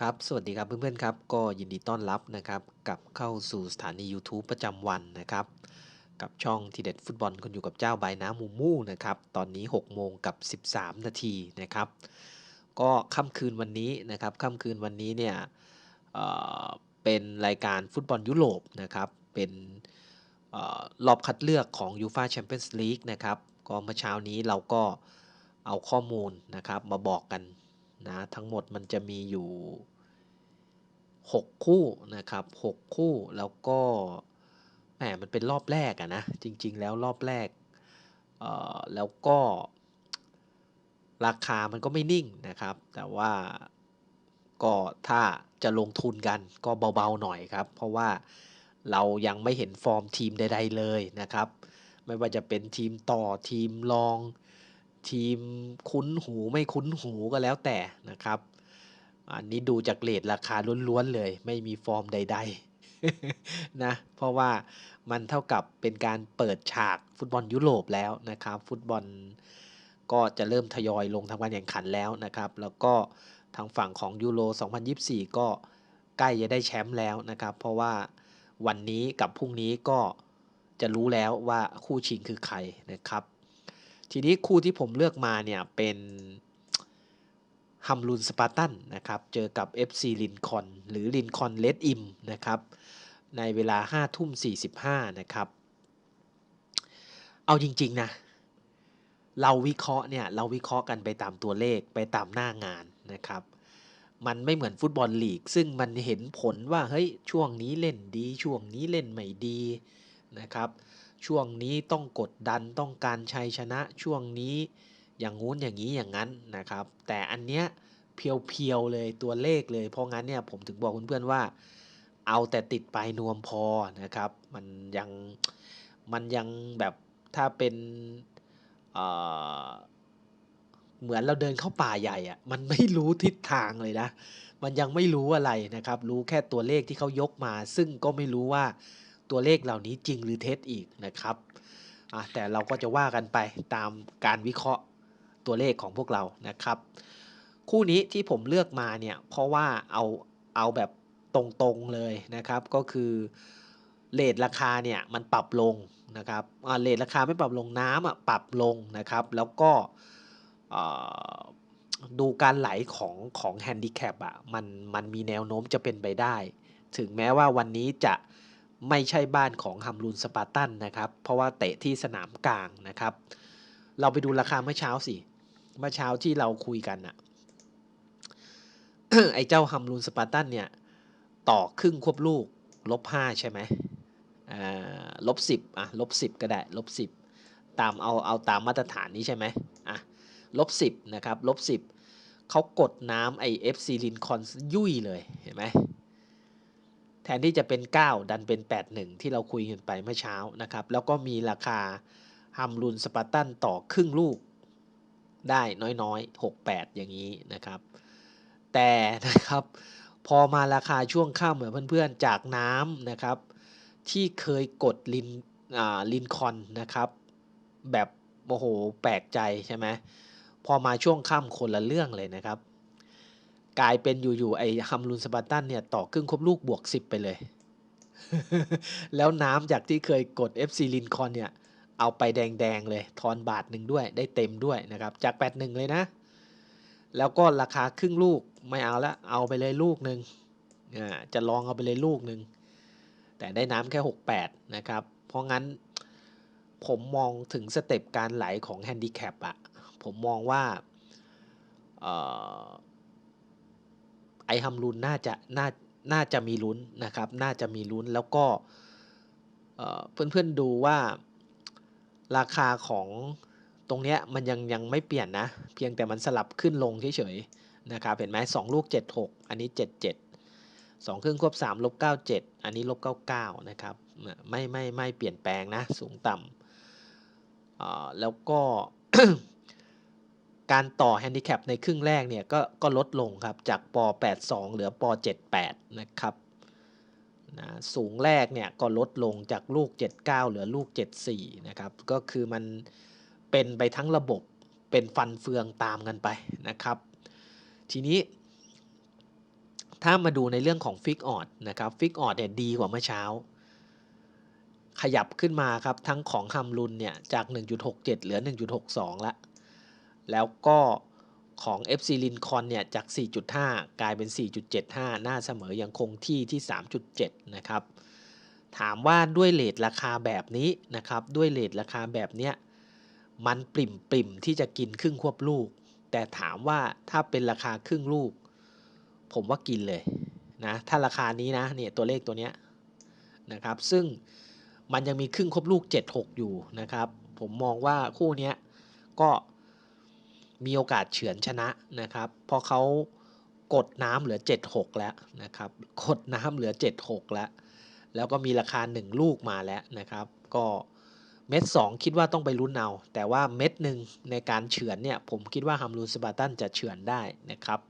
ครับ สวัสดีครับเพื่อนๆครับ ก็ยินดีต้อนรับนะครับกลับเข้าสู่สถานียูทูบประจำวันนะครับ กับช่องทีเด็ดฟุตบอลคนอยู่กับเจ้าใบาน้ำมูมูนะครับ ตอนนี้ 6 โมงกับ 13 นาทีนะครับ ก็ค่ำคืนวันนี้นะครับค่ำคืนวันนี้เนี่ยเเป็นรายการฟุตบอลยุโรปนะครับ เป็นเออรอบคัดเลือกของยูฟาแชมเปี้ยนส์ลีกนะครับ ก็เมื่อเช้านี้เราก็เอาข้อมูลนะครับมาบอกกัน นะทั้งหมดมันจะมีอยู่ 6 คู่นะครับ 6 คู่แล้วก็แหมมันเป็นรอบแรกอะนะจริง ๆ แล้วรอบแรกเอ่อแล้วก็ราคามันก็ไม่นิ่งนะครับ แต่ว่าก็ถ้าจะลงทุนกันก็เบาๆหน่อยครับ เพราะว่าเรายังไม่เห็นฟอร์มทีมใด ๆเลยนะครับ ไม่ว่าจะเป็นทีมต่อทีมรอง ทีมคุ้นหูไม่คุ้นหูก็แล้วแต่นะครับ อันนี้ดูจากเรทราคาล้วนๆเลย ไม่มีฟอร์มใด ๆ นะ เพราะว่ามันเท่ากับเป็นการเปิดฉากฟุตบอลยุโรปแล้วนะครับ ฟุตบอลก็จะเริ่มทยอยลงทำการแข่งขันแล้วนะครับ แล้วก็ทางฝั่งของยูโร 2024 ก็ใกล้จะได้แชมป์แล้วนะครับ เพราะว่าวันนี้กับพรุ่งนี้ก็จะรู้แล้วว่าคู่ชิงคือใครนะครับ ทีนี้คู่ที่ผมเลือกมาเนี่ยเป็นฮัมรุนสปาร์ตันนะครับ เจอกับ FC ลินคอนหรือลินคอนเลดอิมนะครับ ในเวลา5ทุ่ม45 นะครับ เอาจริง ๆ นะ เราวิเคราะห์เนี่ย เราวิเคราะห์กันไปตามตัวเลขไปตามหน้างานนะครับ มันไม่เหมือนฟุตบอลลีก ซึ่งมันเห็นผลว่า เฮ้ย ช่วงนี้เล่นดี ช่วงนี้เล่นไม่ดีนะครับ ช่วงนี้ต้องกดดันต้องการชัยชนะช่วงนี้ อย่างงู้นอย่างนี้อย่างนั้นนะครับ แต่อันเนี้ยเพียวๆเลยตัวเลขเลย เพราะงั้นเนี่ยผมถึงบอกเพื่อนๆว่า เอาแต่ติดปลายนวมพอนะครับ มันยังมันยังแบบถ้าเป็นเเหมือนเราเดินเข้าป่าใหญ่อะมันไม่รู้ทิศทางเลยนะ มันยังไม่รู้อะไรนะครับ รู้แค่ตัวเลขที่เขายกมา ซึ่งก็ไม่รู้ว่า ตัวเลขเหล่านี้จริงหรือเท็จอีกนะครับแต่เราก็จะว่ากันไปตามการวิเคราะห์ตัวเลขของพวกเรานะครับ คู่นี้ที่ผมเลือกมาเนี่ยเพราะว่าเอาเอาแบบตรงๆเลยนะครับ ก็คือเลทราคาเนี่ยมันปรับลงนะครับอ่าเลทราคาไม่ปรับลงน้ำอะปรับลงนะครับ แล้วก็ดูการไหลของของแฮนดิแคปอะมันมันมีแนวโน้มจะเป็นไปได้ ถึงแม้ว่าวันนี้จะ ไม่ใช่บ้านของฮัมรุนสปาร์ตันนะครับ เพราะว่าเตะที่สนามกลางนะครับ เราไปดูราคาเมื่อเช้าสิเมื่อเช้าที่เราคุยกันอะไอ้เจ้าฮัมรุนสปาร์ตันเนี่ย ต่อครึ่งควบลูกลบห้าใช่ไหมอ่าลบสิบอะลบสิบก็ได้ลบสิบตามเอาเอาตามมาตรฐานนี้ใช่ไหมอะลบสิบนะครับลบสิบเขากดน้ำไอเอฟซีลินคอนยุ่ยเลยเห็นไหม แทนที่จะเป็น 9 ดันเป็น 81 ที่เราคุยกันไปเมื่อเช้านะครับ แล้วก็มีราคาฮัมรุนสปาร์ตันต่อครึ่งลูกได้น้อยๆ 68 อย่างนี้นะครับ แต่นะครับพอมาราคาช่วงข้ามเหมือนเพื่อนๆ จากน้ำนะครับ ที่เคยกดลินลินคอนนะครับ แบบโมโหแปลกใจใช่ไหมพอมาช่วงค่ำคนละเรื่องเลยนะครับ กลายเป็นอยู่ๆไอ้ฮัมรุนสปาร์ตันเนี่ยต่อครึ่งครบลูกบวก 10 ไปเลย แล้วน้ำจากที่เคยกด FC ลินคอนเนี่ย เอาไปแดงๆเลย ทอนบาทหนึ่งด้วยได้เต็มด้วยนะครับ จาก 81 เลยนะ แล้วก็ราคาครึ่งลูกไม่เอาละเอาไปเลยลูกหนึ่งจะลองเอาไปเลยลูกหนึ่งแต่ได้น้ำแค่ 68 นะครับ เพราะงั้นผมมองถึงสเต็ปการไหลของแฮนดิแคปอะผมมองว่า อ่อไอฮัมรุนน่าจะน่าน่าจะมีลุ้นนะครับ น่าจะมีลุ้นแล้วก็เอ่อเพื่อนๆดูว่าราคาของตรงเนี้ยมันยังยังไม่เปลี่ยนนะ เพียงแต่มันสลับขึ้นลงเฉยๆนะครับเห็นไหมสองลูก 76 อันนี้ 77สองครึ่งควบ3ลบ97 อันนี้ลบ99 นะครับไม่ไม่ไม่เปลี่ยนแปลงนะ สูงต่ำแล้วก็ การต่อแฮนดิแคปในครึ่งแรกเนี่ยก็ก็ลดลงครับ จากป 82 เหลือป 78 นะครับนะสูงแรกเนี่ยก็ลดลงจากลูก 79 เหลือลูก 74 นะครับ ก็คือมันเป็นไปทั้งระบบเป็นฟันเฟืองตามกันไปนะครับ ทีนี้ ถ้ามาดูในเรื่องของฟิกออดนะครับฟิกออดเนี่ยดีกว่าเมื่อเช้า ขยับขึ้นมาครับทั้งของฮัมรุนเนี่ยจาก 1.67 เหลือ 1.62 ละ แล้วก็ของ FC ลินคอนเนี่ยจาก 4.5 กลายเป็น 4.75 หน้าเสมอยังคงที่ที่ 3.7 นะครับ ถามว่าด้วยเลทราคาแบบนี้นะครับ ด้วยเลทราคาแบบเนี้ยมันปริ่มปริมที่จะกินครึ่งควบลูก แต่ถามว่าถ้าเป็นราคาครึ่งลูก ผมว่ากินเลยนะถ้าราคานี้นะเนี่ยตัวเลขตัวเนี้ยนะครับ ซึ่งมันยังมีครึ่งควบลูก 7-6 อยู่นะครับ ผมมองว่าคู่เนี้ยก็ มีโอกาสเฉือนชนะนะครับ เพราะเขากดน้ำเหลือ 7-6 แล้วนะครับ กดน้ำเหลือ 7-6 แล้ว แล้วก็มีราคา 1 ลูกมาแล้วนะครับ ก็เม็ด 2 คิดว่าต้องไปลุ้นเอา แต่ว่าเม็ดหนึ่งในการเฉือนเนี่ย ผมคิดว่าฮัมรูนสปาร์ตันจะเฉือนได้นะครับ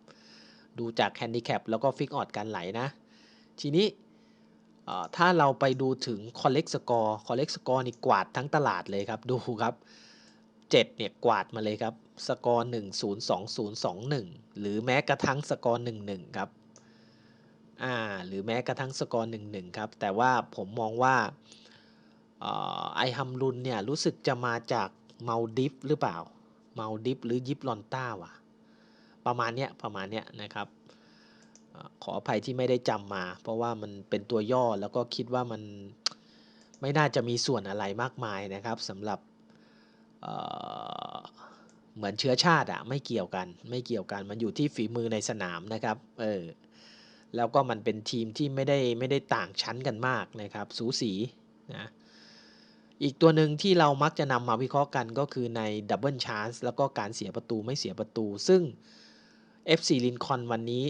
ดูจากแฮนดิแคปแล้วก็ฟิกออดการไหลนะ ทีนี้ถ้าเราไปดูถึงคอลเลกสกอร์คอลเลกสกอร์นี่กวาดทั้งตลาดเลยครับ ดูครับ 7 เนี่ยกวาดมาเลยครับ สกอร์ 1 0 2 0 2 1 หรือแม้กระทั่งสกอร์ 1 1 ครับ อ่า หรือแม้กระทั่งสกอร์ 1 1 ครับ แต่ว่าผมมองว่าไอฮัมรุนเนี่ยรู้สึกจะมาจากเมาดิฟหรือเปล่า เมาดิฟหรือยิปลอนต้าวะประมาณเนี้ยประมาณเนี้ยนะครับขออภัยที่ไม่ได้จำมา เพราะว่ามันเป็นตัวย่อแล้วก็คิดว่ามันไม่น่าจะมีส่วนอะไรมากมายนะครับสำหรับ เหมือนเชื้อชาติอะไม่เกี่ยวกัน ไม่เกี่ยวกันมันอยู่ที่ฝีมือในสนามนะครับเออแล้วก็มันเป็นทีมที่ไม่ได้ไม่ได้ต่างชั้นกันมากนะครับ สูสีนะอีกตัวหนึ่งที่เรามักจะนำมาวิเคราะห์กันก็คือในดับเบิลชาร์สแล้วก็การเสียประตูไม่เสียประตู ซึ่ง FC ลินคอนวันนี้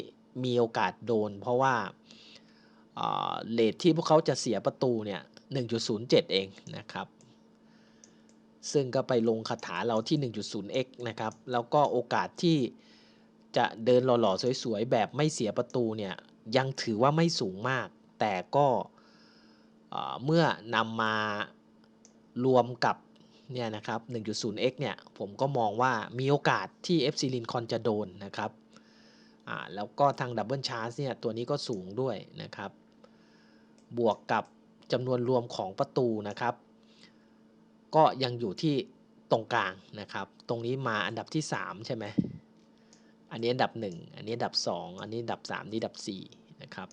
มีโอกาสโดน เพราะว่าเลทที่พวกเขาจะเสียประตูเนี่ย1.07 เองนะครับ ซึ่งก็ไปลงคาถาเราที่ 1.0x นะครับ แล้วก็โอกาสที่จะเดินหล่อๆ สวยๆ แบบไม่เสียประตูเนี่ยยังถือว่าไม่สูงมาก แต่ก็เมื่อนำมารวมกับเนี่ยนะครับ 1.0x เนี่ยผมก็มองว่ามีโอกาสที่ FC ลินคอนจะโดนนะครับแล้วก็ทางดับเบิลชาร์จเนี่ยตัวนี้ก็สูงด้วยนะครับ บวกกับจำนวนรวมของประตูนะครับ ก็ยังอยู่ที่ตรงกลางนะครับ ตรงนี้มาอันดับที่ 3 ใช่ไหมอันนี้อันดับ 1 อันนี้อันดับ 2 อันนี้อันดับ 3 นี่อันดับ 4 นะครับ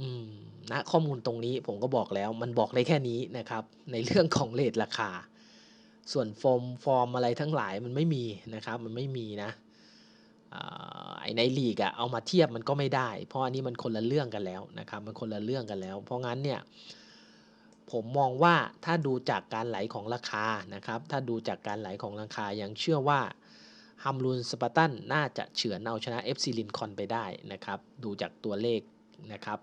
อืมนะข้อมูลตรงนี้ผมก็บอกแล้วมันบอกได้แค่นี้นะครับ ในเรื่องของเลทราคา ส่วนฟอร์มฟอร์มอะไรทั้งหลายมันไม่มีนะครับ มันไม่มีนะไอในลีกอะเอามาเทียบมันก็ไม่ได้ เพราะอันนี้มันคนละเรื่องกันแล้วนะครับ มันคนละเรื่องกันแล้ว เพราะงั้นเนี่ย ผมมองว่าถ้าดูจากการไหลของราคานะครับ ถ้าดูจากการไหลของราคายังเชื่อว่าฮัมรุนสปาตันน่าจะเฉือนเอาชนะ FC ลินคอนไปได้นะครับ ดูจากตัวเลขนะครับ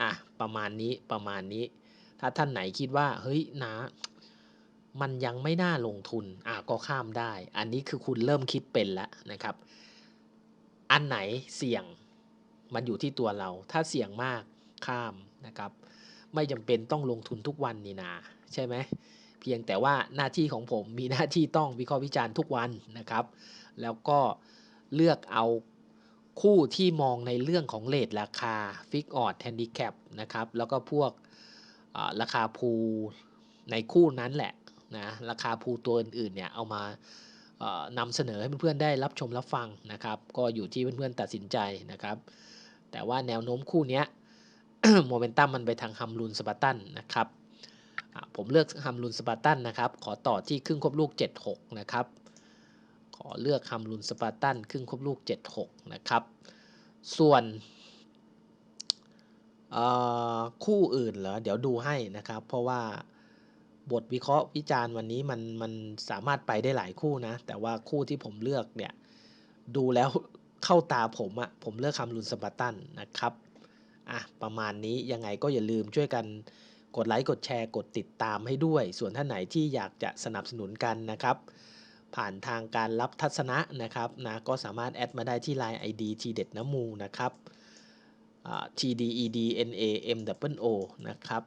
อะประมาณนี้ประมาณนี้ ถ้าท่านไหนคิดว่าเฮ้ยนะ มันยังไม่น่าลงทุนอะก็ข้ามได้ อันนี้คือคุณเริ่มคิดเป็นแล้วนะครับ อันไหนเสี่ยงมันอยู่ที่ตัวเรา ถ้าเสี่ยงมากข้ามนะครับ ไม่จำเป็นต้องลงทุนทุกวันนี่นาใช่ไหมเพียงแต่ว่าหน้าที่ของผมมีหน้าที่ต้องวิเคราะห์วิจารณ์ทุกวันนะครับ แล้วก็เลือกเอาคู่ที่มองในเรื่องของเลทราคาฟิกออดแฮนดิแคปนะครับแล้วก็พวกราคาภูในคู่นั้นแหละนะราคาภูตัวอื่นๆเนี่ยเอามานำเสนอให้เพื่อนๆได้รับชมรับฟังนะครับ ก็อยู่ที่เพื่อนๆตัดสินใจนะครับ แต่ว่าแนวโน้มคู่นี้ โมเมนตัมมันไปทางฮัมรุนสปาร์ตันนะครับผมเลือกฮัมรุนสปาร์ตันนะครับ ขอต่อที่ครึ่งครบลูก 76 นะครับ ขอเลือกฮัมรุนสปาร์ตันครึ่งครบลูก 76 นะครับ ส่วนคู่อื่นเหรอ เดี๋ยวดูให้นะครับ เพราะว่าบทวิเคราะห์วิจารณ์วันนี้มันมันสามารถไปได้หลายคู่นะ แต่ว่าคู่ที่ผมเลือกเนี่ย ดูแล้วเข้าตาผมอะผมเลือกคัมรุนสปาร์ตันนะครับ อะประมาณนี้ยังไงก็อย่าลืมช่วยกันกดไลค์กดแชร์กดติดตามให้ด้วย ส่วนท่านไหนที่อยากจะสนับสนุนกันนะครับ ผ่านทางการรับทัศนะนะครับนะก็สามารถแอดมาได้ที่ Line ID ทีเด็ดน้ำมูนะครับ T D E D N A M W O นะครับ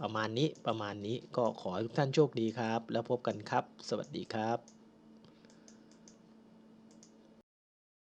ประมาณนี้ประมาณนี้ก็ขอให้ทุกท่านโชคดีครับ แล้วพบกันครับ สวัสดีครับ